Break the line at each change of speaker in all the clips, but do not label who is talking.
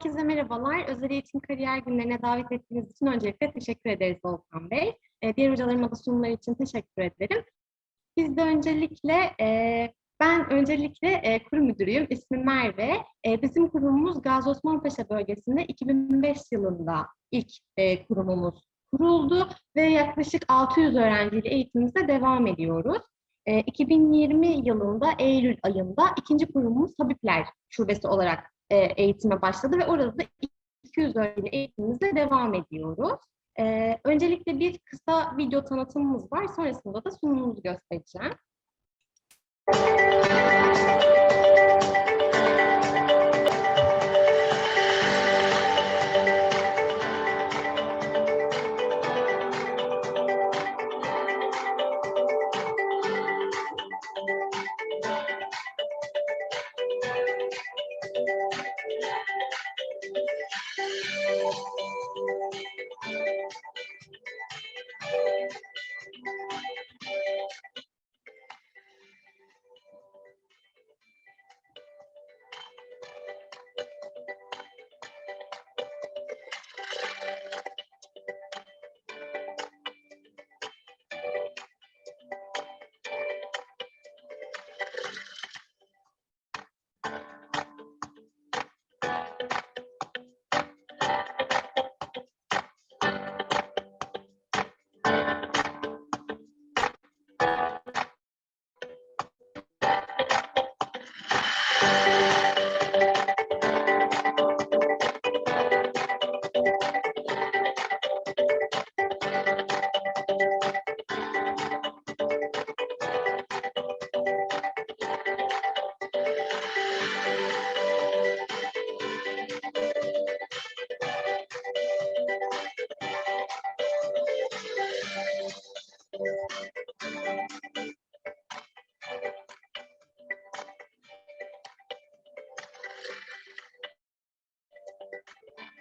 Herkese merhabalar. Özel Eğitim Kariyer Günlerine davet ettiğiniz için öncelikle teşekkür ederiz Volkan Bey. Ee, diğer hocalarıma da sunumlar için teşekkür ederim. Biz de öncelikle, e, ben öncelikle e, kurum müdürüyüm. İsmim Merve. E, bizim kurumumuz Gazi Osman Paşa bölgesinde 2005 yılında ilk kurumumuz kuruldu ve yaklaşık 600 öğrenciyle eğitimimize devam ediyoruz. E, 2020 yılında Eylül ayında ikinci kurumumuz Habibler Şubesi olarak e, eğitime başladı ve orada da 200 öğrenci eğitimimize devam ediyoruz. E, öncelikle bir kısa video tanıtımımız var. Sonrasında da sunumumuzu göstereceğim. Thank you.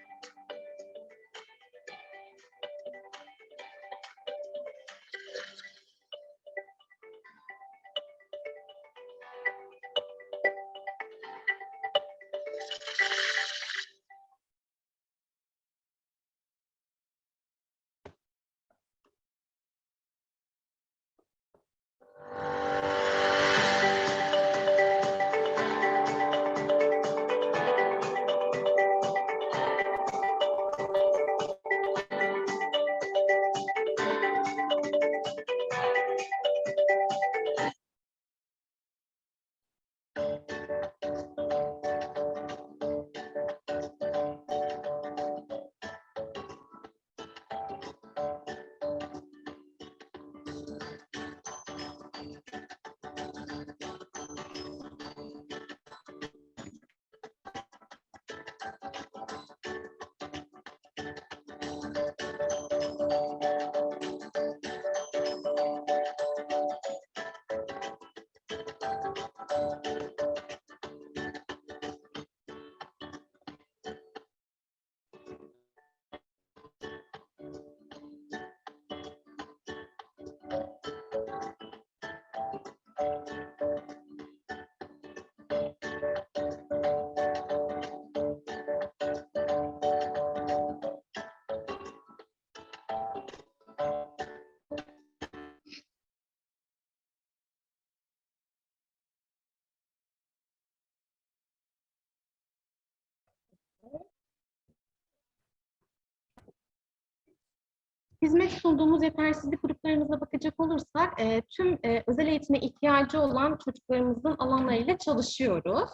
Hizmet sunduğumuz yetersizlik gruplarımıza bakacak olursak, e, tüm e, özel eğitime ihtiyacı olan çocuklarımızın alanlarıyla çalışıyoruz.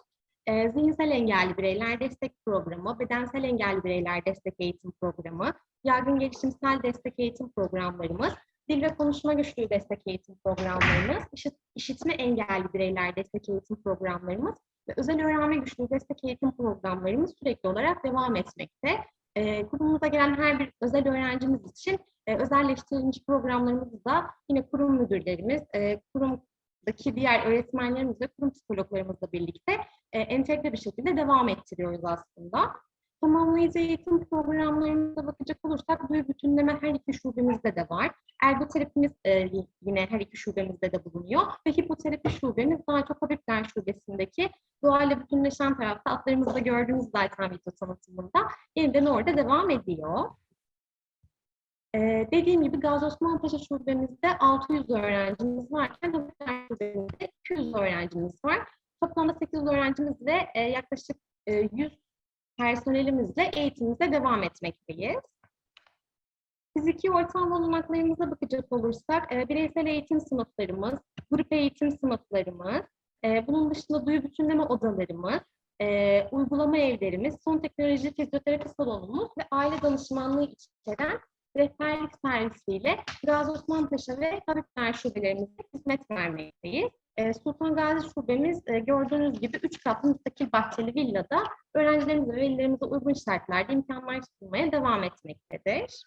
E, zihinsel engelli bireyler destek programı, bedensel engelli bireyler destek eğitim programı, yaygın gelişimsel destek eğitim programlarımız, dil ve konuşma güçlüğü destek eğitim programlarımız, işit, işitme engelli bireyler destek eğitim programlarımız ve özel öğrenme güçlüğü destek eğitim programlarımız sürekli olarak devam etmekte. E, kurumumuza gelen her bir özel öğrencimiz için e, özelleştirilmiş programlarımızı da yine kurum müdürlerimiz, e, kurumdaki diğer öğretmenlerimizle, kurum psikologlarımızla birlikte e, entegre bir şekilde devam ettiriyoruz aslında. Tamamlayıcı eğitim programlarımıza bakacak olursak duyu bütünleme her iki şubemizde de var. Ergoterapimiz e, yine her iki şubemizde de bulunuyor. Ve hipoterapi şubemiz daha çok hafifler şubesindeki doğayla bütünleşen tarafta atlarımızda gördüğünüz zaten video tanıtımında yeniden orada devam ediyor. Ee, dediğim gibi Gazi Osman Paşa şubemizde 600 öğrencimiz varken Hafifler şubemizde 200 öğrencimiz var. Toplamda 800 öğrencimizle e, yaklaşık e, 100 personelimizle eğitimimize devam etmekteyiz. Fiziki ortam olanaklarımıza bakacak olursak, e, bireysel eğitim sınıflarımız, grup eğitim sınıflarımız, e, bunun dışında duyu bütünleme odalarımız, e, uygulama evlerimiz, son teknoloji fizyoterapi salonumuz ve aile danışmanlığı içeren rehberlik servisiyle Gazi Osman ve Tabipler şubelerimizde hizmet vermekteyiz. E, Sultan Gazi şubemiz e, gördüğünüz gibi 3 katlı müstakil bahçeli villada öğrencilerimize ve velilerimize uygun şartlarda imkanlar sunmaya devam etmektedir.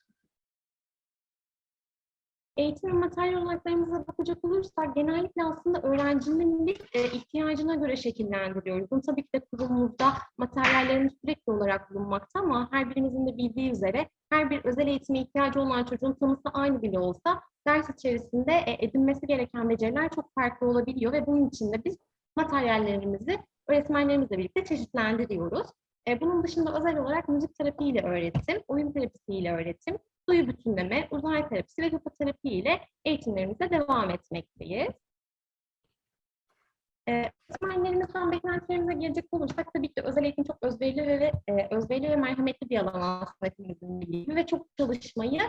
Eğitim ve materyal olanaklarımıza bakacak olursak genellikle aslında öğrencinin bir e, ihtiyacına göre şekillendiriyoruz. Bunu tabii ki de kurumumuzda materyallerimiz sürekli olarak bulunmakta ama her birimizin de bildiği üzere her bir özel eğitime ihtiyacı olan çocuğun tanısı aynı bile olsa ders içerisinde e, edinmesi gereken beceriler çok farklı olabiliyor ve bunun için de biz materyallerimizi öğretmenlerimizle birlikte çeşitlendiriyoruz. E, bunun dışında özel olarak müzik terapiyle öğretim, oyun terapisiyle öğretim, duyu bütünleme, uzay terapisi ve hipoterapi ile eğitimlerimize devam etmekteyiz. Ee, öğretmenlerimizden beklentilerimize gelecek olursak tabii ki özel eğitim çok özverili ve e, özverili ve merhametli bir alan aslında hepimizin bildiği ve çok çalışmayı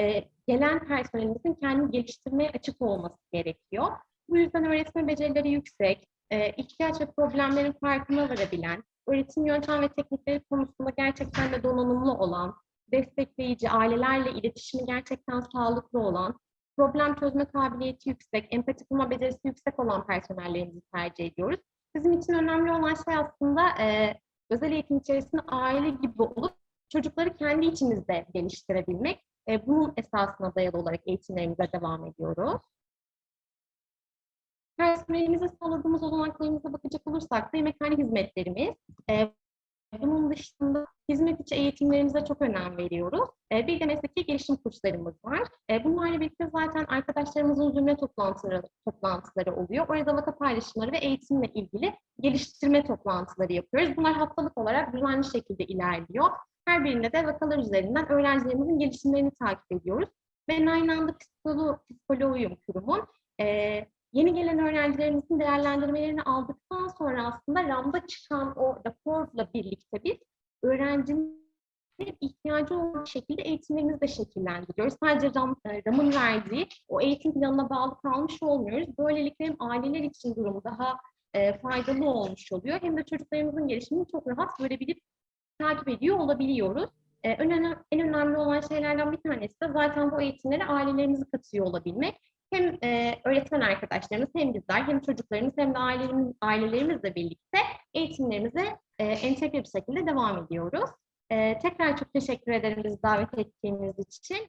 e, gelen personelimizin kendini geliştirmeye açık olması gerekiyor. Bu yüzden öğretme becerileri yüksek, e, ihtiyaç ve problemlerin farkına varabilen, öğretim yöntem ve teknikleri konusunda gerçekten de donanımlı olan, destekleyici, ailelerle iletişimi gerçekten sağlıklı olan, problem çözme kabiliyeti yüksek, empati kurma becerisi yüksek olan personellerimizi tercih ediyoruz. Bizim için önemli olan şey aslında e, özel eğitim içerisinde aile gibi olup çocukları kendi içimizde geliştirebilmek. E, bunun esasına dayalı olarak eğitimlerimize devam ediyoruz. Personelimize sağladığımız olanaklarımıza bakacak olursak da yemekhane hizmetlerimiz, e, bunun dışında hizmet içi eğitimlerimize çok önem veriyoruz. E, bir de mesleki gelişim kurslarımız var. E, bunlarla birlikte zaten arkadaşlarımızın zümre toplantıları, toplantıları oluyor. Orada vaka paylaşımları ve eğitimle ilgili geliştirme toplantıları yapıyoruz. Bunlar haftalık olarak düzenli şekilde ilerliyor. Her birinde de vakalar üzerinden öğrencilerimizin gelişimlerini takip ediyoruz. Ben aynı anda psikolo, psikoloğuyum kurumun. E, yeni gelen öğrencilerimizin değerlendirmelerini aldıktan sonra aslında RAM'da çıkan o raporla birlikte biz öğrencinin ihtiyacı olan şekilde eğitimlerimizi de şekillendiriyoruz. Sadece RAM, RAM'ın verdiği o eğitim planına bağlı kalmış olmuyoruz. Böylelikle hem aileler için durum daha e, faydalı olmuş oluyor hem de çocuklarımızın gelişimini çok rahat görebilip takip ediyor olabiliyoruz. E, en, en önemli olan şeylerden bir tanesi de zaten bu eğitimlere ailelerimizi katıyor olabilmek hem e, öğretmen arkadaşlarımız hem bizler hem çocuklarımız hem de ailelerimiz, ailelerimizle birlikte eğitimlerimize e, entegre bir şekilde devam ediyoruz. E, tekrar çok teşekkür ederim bizi davet ettiğiniz için.